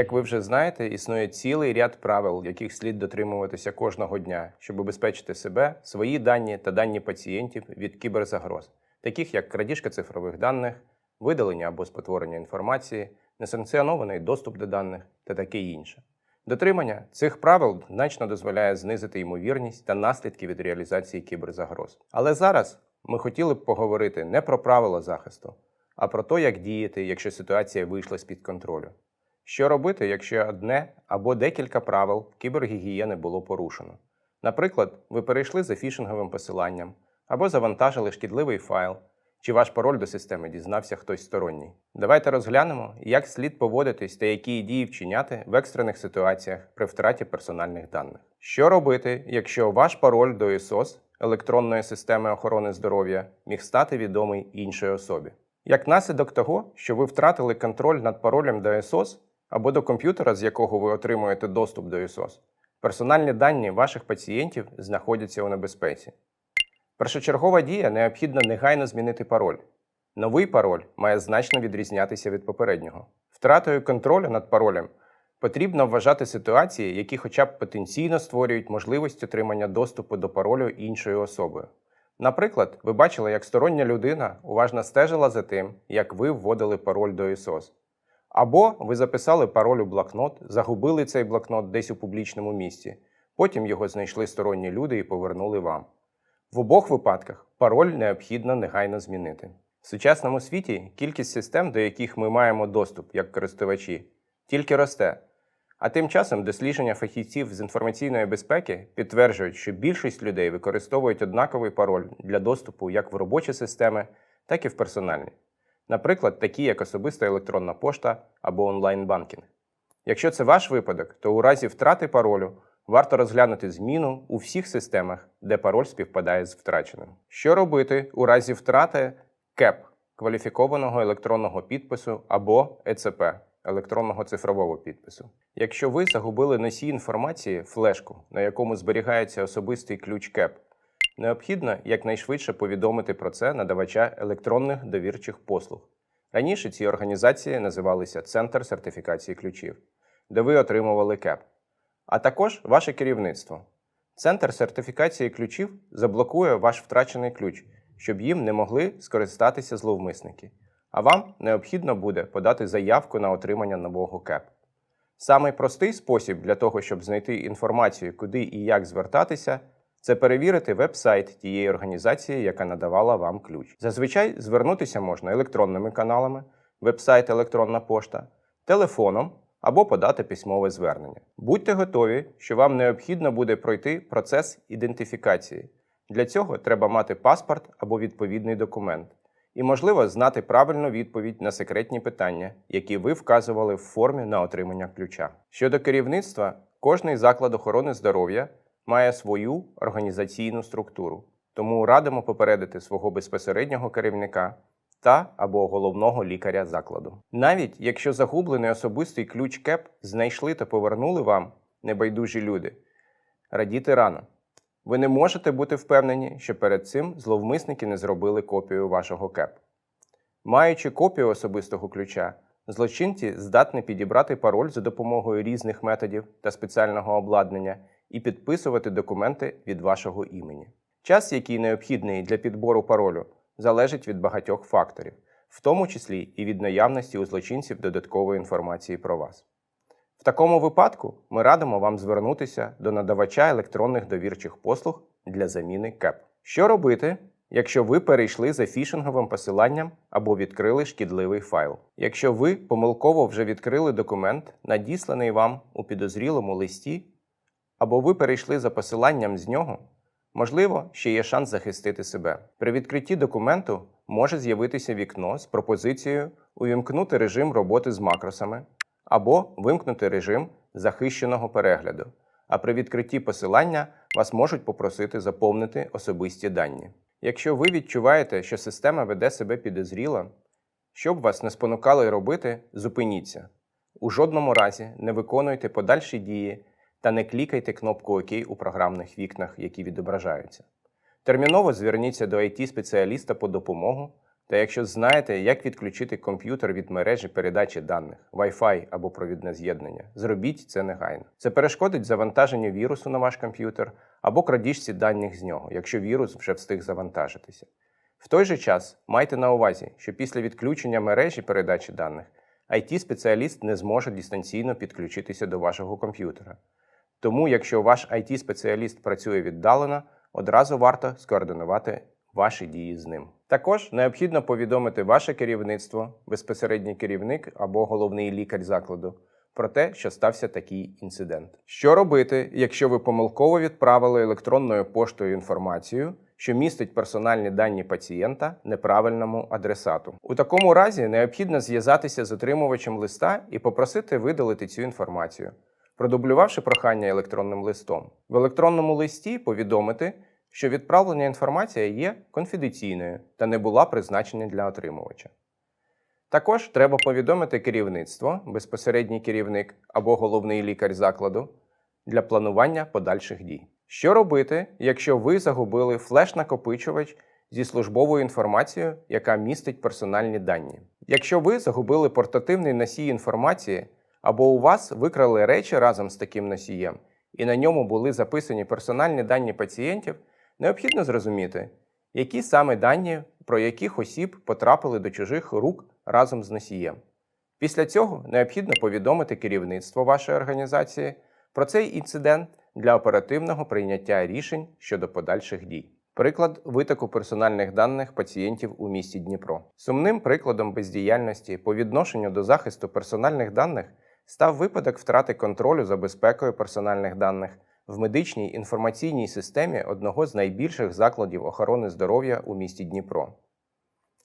Як ви вже знаєте, існує цілий ряд правил, яких слід дотримуватися кожного дня, щоб убезпечити себе, свої дані та дані пацієнтів від кіберзагроз, таких як крадіжка цифрових даних, видалення або спотворення інформації, несанкціонований доступ до даних та таке інше. Дотримання цих правил значно дозволяє знизити ймовірність та наслідки від реалізації кіберзагроз. Але зараз ми хотіли б поговорити не про правила захисту, а про те, як діяти, якщо ситуація вийшла з-під контролю. Що робити, якщо одне або декілька правил кібергігієни було порушено? Наприклад, ви перейшли за фішинговим посиланням або завантажили шкідливий файл, чи ваш пароль до системи дізнався хтось сторонній. Давайте розглянемо, як слід поводитись та які дії вчиняти в екстрених ситуаціях при втраті персональних даних. Що робити, якщо ваш пароль до ІСОС електронної системи охорони здоров'я міг стати відомий іншій особі? Як наслідок того, що ви втратили контроль над паролем до СОС або до комп'ютера, з якого ви отримуєте доступ до СОС, персональні дані ваших пацієнтів знаходяться у небезпеці. Першочергова дія необхідно негайно змінити пароль. Новий пароль має значно відрізнятися від попереднього. Втратою контролю над паролем потрібно вважати ситуації, які хоча б потенційно створюють можливість отримання доступу до паролю іншою особою. Наприклад, ви бачили, як стороння людина уважно стежила за тим, як ви вводили пароль до ІСОС. Або ви записали пароль у блокнот, загубили цей блокнот десь у публічному місці, потім його знайшли сторонні люди і повернули вам. В обох випадках пароль необхідно негайно змінити. В сучасному світі кількість систем, до яких ми маємо доступ як користувачі, тільки росте. А тим часом дослідження фахівців з інформаційної безпеки підтверджують, що більшість людей використовують однаковий пароль для доступу як в робочі системи, так і в персональні. Наприклад, такі як особиста електронна пошта або онлайн-банкінг. Якщо це ваш випадок, то у разі втрати паролю варто розглянути зміну у всіх системах, де пароль співпадає з втраченим. Що робити у разі втрати КЕП кваліфікованого електронного підпису або ЕЦП електронного цифрового підпису? Якщо ви загубили носій інформації флешку, на якому зберігається особистий ключ КЕП, необхідно якнайшвидше повідомити про це надавача електронних довірчих послуг. Раніше ці організації називалися Центр сертифікації ключів, де ви отримували КЕП, а також ваше керівництво. Центр сертифікації ключів заблокує ваш втрачений ключ, щоб їм не могли скористатися зловмисники. А вам необхідно буде подати заявку на отримання нового КЕП. Самий простий спосіб для того, щоб знайти інформацію, куди і як звертатися, це перевірити веб-сайт тієї організації, яка надавала вам ключ. Зазвичай звернутися можна електронними каналами, веб-сайт електронна пошта, телефоном або подати письмове звернення. Будьте готові, що вам необхідно буде пройти процес ідентифікації. Для цього треба мати паспорт або відповідний документ. І, можливо, знати правильну відповідь на секретні питання, які ви вказували в формі на отримання ключа. Щодо керівництва, кожний заклад охорони здоров'я має свою організаційну структуру, тому радимо попередити свого безпосереднього керівника та або головного лікаря закладу. Навіть якщо загублений особистий ключ КЕП знайшли та повернули вам небайдужі люди, радіти рано. Ви не можете бути впевнені, що перед цим зловмисники не зробили копію вашого КЕП. Маючи копію особистого ключа, злочинці здатні підібрати пароль за допомогою різних методів та спеціального обладнання і підписувати документи від вашого імені. Час, який необхідний для підбору паролю, залежить від багатьох факторів, в тому числі і від наявності у злочинців додаткової інформації про вас. В такому випадку ми радимо вам звернутися до надавача електронних довірчих послуг для заміни КЕП. Що робити, якщо ви перейшли за фішинговим посиланням або відкрили шкідливий файл? Якщо ви помилково вже відкрили документ, надісланий вам у підозрілому листі, або ви перейшли за посиланням з нього, можливо, ще є шанс захистити себе. При відкритті документу може з'явитися вікно з пропозицією увімкнути режим роботи з макросами або вимкнути режим захищеного перегляду. А при відкритті посилання вас можуть попросити заповнити особисті дані. Якщо ви відчуваєте, що система веде себе підозріло, щоб вас не спонукали робити, зупиніться. У жодному разі не виконуйте подальші дії та не клікайте кнопку ОК у програмних вікнах, які відображаються. Терміново зверніться до IT-спеціаліста по допомогу Та якщо знаєте, як відключити комп'ютер від мережі передачі даних, Wi-Fi або провідне з'єднання, зробіть це негайно. Це перешкодить завантаженню вірусу на ваш комп'ютер або крадіжці даних з нього, якщо вірус вже встиг завантажитися. В той же час майте на увазі, що після відключення мережі передачі даних IT-спеціаліст не зможе дистанційно підключитися до вашого комп'ютера. Тому, якщо ваш IT-спеціаліст працює віддалено, одразу варто скоординувати ваші дії з ним. Також необхідно повідомити ваше керівництво, безпосередній керівник або головний лікар закладу про те, що стався такий інцидент. Що робити, якщо ви помилково відправили електронною поштою інформацію, що містить персональні дані пацієнта неправильному адресату? У такому разі необхідно зв'язатися з отримувачем листа і попросити видалити цю інформацію, продублювавши прохання електронним листом. В електронному листі повідомити, що відправлена інформація є конфіденційною та не була призначена для отримувача. Також треба повідомити керівництво, безпосередній керівник або головний лікар закладу для планування подальших дій. Що робити, якщо ви загубили флеш-накопичувач зі службовою інформацією, яка містить персональні дані? Якщо ви загубили портативний носій інформації або у вас викрали речі разом з таким носієм, і на ньому були записані персональні дані пацієнтів, необхідно зрозуміти, які саме дані про яких осіб потрапили до чужих рук разом з носієм. Після цього необхідно повідомити керівництво вашої організації про цей інцидент для оперативного прийняття рішень щодо подальших дій. Приклад витоку персональних даних пацієнтів у місті Дніпро. Сумним прикладом бездіяльності по відношенню до захисту персональних даних став випадок втрати контролю за безпекою персональних даних в медичній інформаційній системі одного з найбільших закладів охорони здоров'я у місті Дніпро.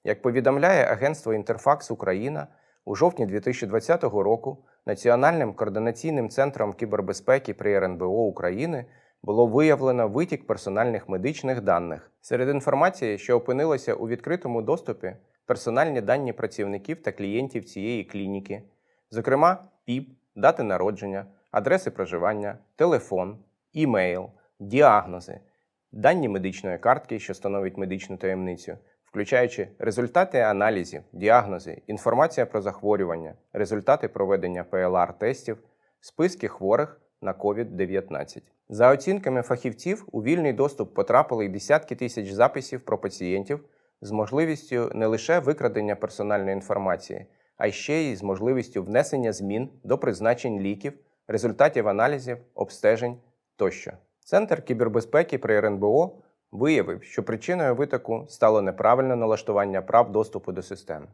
Як повідомляє агентство Інтерфакс Україна, у жовтні 2020 року Національним координаційним центром кібербезпеки при РНБО України було виявлено витік персональних медичних даних. Серед інформації, що опинилася у відкритому доступі, персональні дані працівників та клієнтів цієї клініки, зокрема, ПІП, дати народження, адреси проживання, телефон, імейл, діагнози, дані медичної картки, що становить медичну таємницю, включаючи результати аналізів, діагнози, інформація про захворювання, результати проведення ПЛР-тестів, списки хворих на COVID-19. За оцінками фахівців, у вільний доступ потрапили й десятки тисяч записів про пацієнтів з можливістю не лише викрадення персональної інформації, а ще й з можливістю внесення змін до призначень ліків, результатів аналізів, обстежень тощо. Центр кібербезпеки при РНБО виявив, що причиною витоку стало неправильне налаштування прав доступу до системи.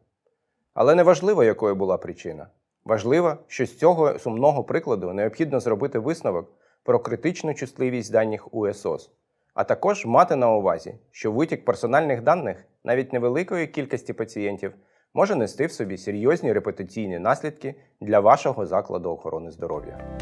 Але не важливо, якою була причина. Важливо, що з цього сумного прикладу необхідно зробити висновок про критичну чутливість даних УСОС, а також мати на увазі, що витік персональних даних навіть невеликої кількості пацієнтів може нести в собі серйозні репетиційні наслідки для вашого закладу охорони здоров'я.